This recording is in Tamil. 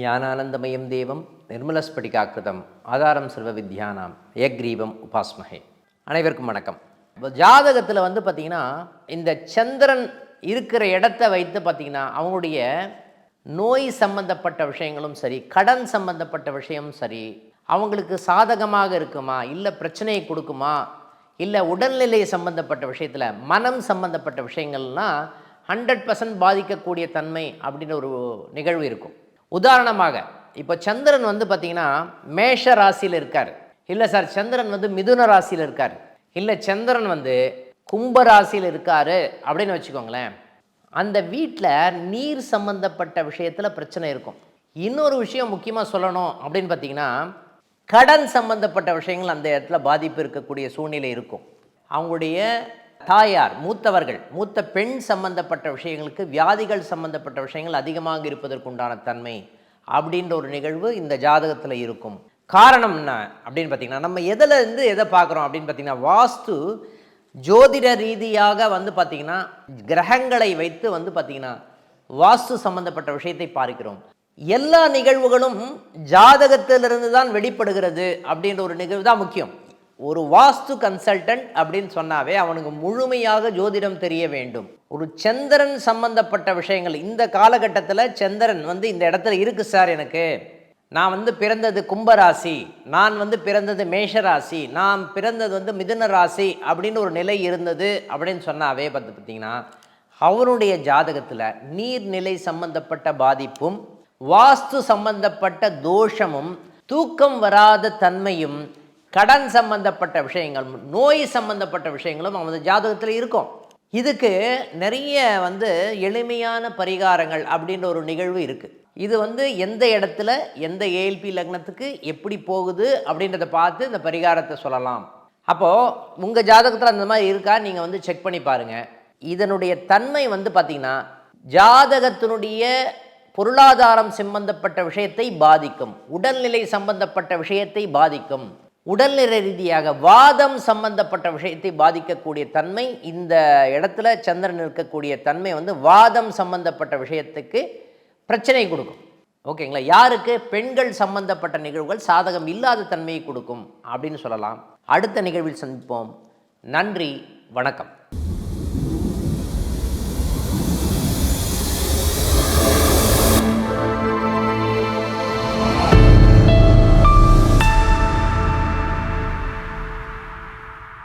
ஞானானந்தமயம் தேவம் நிர்மலஸ்படிகாக்கிருதம் ஆதாரம் சர்வ வித்யானாம் ஏக்ரீவம் உபாஸ்மகே அனைவருக்கும் வணக்கம். இப்போ ஜாதகத்தில் வந்து பார்த்திங்கன்னா இந்த சந்திரன் இருக்கிற இடத்த வைத்து பார்த்திங்கன்னா அவங்களுடைய நோய் சம்பந்தப்பட்ட விஷயங்களும் சரி கடன் சம்பந்தப்பட்ட விஷயமும் சரி அவங்களுக்கு சாதகமாக இருக்குமா இல்லை பிரச்சனையை கொடுக்குமா இல்லை உடல்நிலை சம்பந்தப்பட்ட விஷயத்தில் மனம் சம்பந்தப்பட்ட விஷயங்கள்லாம் ஹண்ட்ரட் பர்சன்ட் பாதிக்கக்கூடிய தன்மை அப்படின்ற ஒரு நிகழ்வு இருக்கும். உதாரணமாக இப்போ சந்திரன் வந்து பார்த்திங்கன்னா மேஷ ராசியில் இருக்கார். இல்லை சார் சந்திரன் வந்து மிதுன ராசியில் இருக்கார். இல்லை சந்திரன் வந்து கும்ப ராசியில் இருக்கார் அப்படின்னு வச்சுக்கோங்களேன். அந்த வீட்டில் நீர் சம்பந்தப்பட்ட விஷயத்தில் பிரச்சனை இருக்கும். இன்னொரு விஷயம் முக்கியமாக சொல்லணும் அப்படின்னு பார்த்தீங்கன்னா கடன் சம்பந்தப்பட்ட விஷயங்கள் அந்த இடத்துல பாதிப்பு இருக்கக்கூடிய சூழ்நிலை இருக்கும். அவங்களுடைய தாயார் மூத்தவர்கள் மூத்த பெண் சம்பந்தப்பட்ட விஷயங்களுக்கு வியாதிகள் சம்பந்தப்பட்ட விஷயங்கள் அதிகமாக இருப்பதற்குண்டான தன்மை அப்படின்ற ஒரு நிகழ்வு இந்த ஜாதகத்தில் இருக்கும். காரணம் என்ன அப்படின்னு பார்த்தீங்கன்னா நம்ம எதில் இருந்து எதை பார்க்குறோம் அப்படின்னு பார்த்தீங்கன்னா வாஸ்து ஜோதிட ரீதியாக வந்து பார்த்திங்கன்னா கிரகங்களை வைத்து வந்து பார்த்திங்கன்னா வாஸ்து சம்பந்தப்பட்ட விஷயத்தை பார்க்கிறோம். எல்லா நிகழ்வுகளும் ஜாதகத்திலிருந்து தான் வெளிப்படுகிறது அப்படின்ற ஒரு நிகழ்வு தான் முக்கியம். ஒரு வாஸ்து கன்சல்டன்ட் அப்படின்னு சொன்னாவே அவனுக்கு முழுமையாக ஜோதிடம் தெரிய வேண்டும். ஒரு சந்திரன் சம்பந்தப்பட்ட விஷயங்கள் இந்த காலகட்டத்தில் சந்திரன் வந்து இந்த இடத்துல இருக்கு சார் எனக்கு. நான் வந்து பிறந்தது கும்பராசி நான் வந்து பிறந்தது மேஷராசி நான் பிறந்தது வந்து மிதுன ராசி அப்படின்னு ஒரு நிலை இருந்தது அப்படின்னு சொன்னாவே பார்த்து பார்த்தீங்கன்னா அவனுடைய ஜாதகத்தில் நீர்நிலை சம்பந்தப்பட்ட பாதிப்பும் வாஸ்து சம்பந்தப்பட்ட தோஷமும் தூக்கம் வராத தன்மையும் கடன் சம்பந்தப்பட்ட விஷயங்கள் நோய் சம்பந்தப்பட்ட விஷயங்களும் அவனது ஜாதகத்தில் இருக்கும். இதுக்கு நிறைய வந்து எளிமையான பரிகாரங்கள் அப்படின்ற ஒரு நிகழ்வு இருக்குது இது வந்து எந்த இடத்துல எந்த ஏஎல்பி லக்னத்துக்கு எப்படி போகுது அப்படின்றத பார்த்து இந்த பரிகாரத்தை சொல்லலாம். அப்போது உங்கள் ஜாதகத்தில் அந்த மாதிரி இருக்கா? நீங்கள் வந்து செக் பண்ணி பாருங்கள் இதனுடைய தன்மை வந்து பார்த்திங்கன்னா ஜாதகத்தினுடைய பொருளாதாரம் சம்பந்தப்பட்ட விஷயத்தை பாதிக்கும். உடல்நிலை சம்பந்தப்பட்ட விஷயத்தை பாதிக்கும். உடல்நிலை ரீதியாக வாதம் சம்பந்தப்பட்ட விஷயத்தை பாதிக்கக்கூடிய தன்மை இந்த இடத்துல சந்திரன் இருக்கக்கூடிய தன்மை வந்து வாதம் சம்பந்தப்பட்ட விஷயத்துக்கு பிரச்சனை கொடுக்கும். ஓகேங்களா? யாருக்கு? பெண்கள் சம்பந்தப்பட்ட நிகழ்வுகள் சாதகம் இல்லாத தன்மையை கொடுக்கும் அப்படின்னு சொல்லலாம். அடுத்த நிகழ்வில் சந்திப்போம். நன்றி வணக்கம்.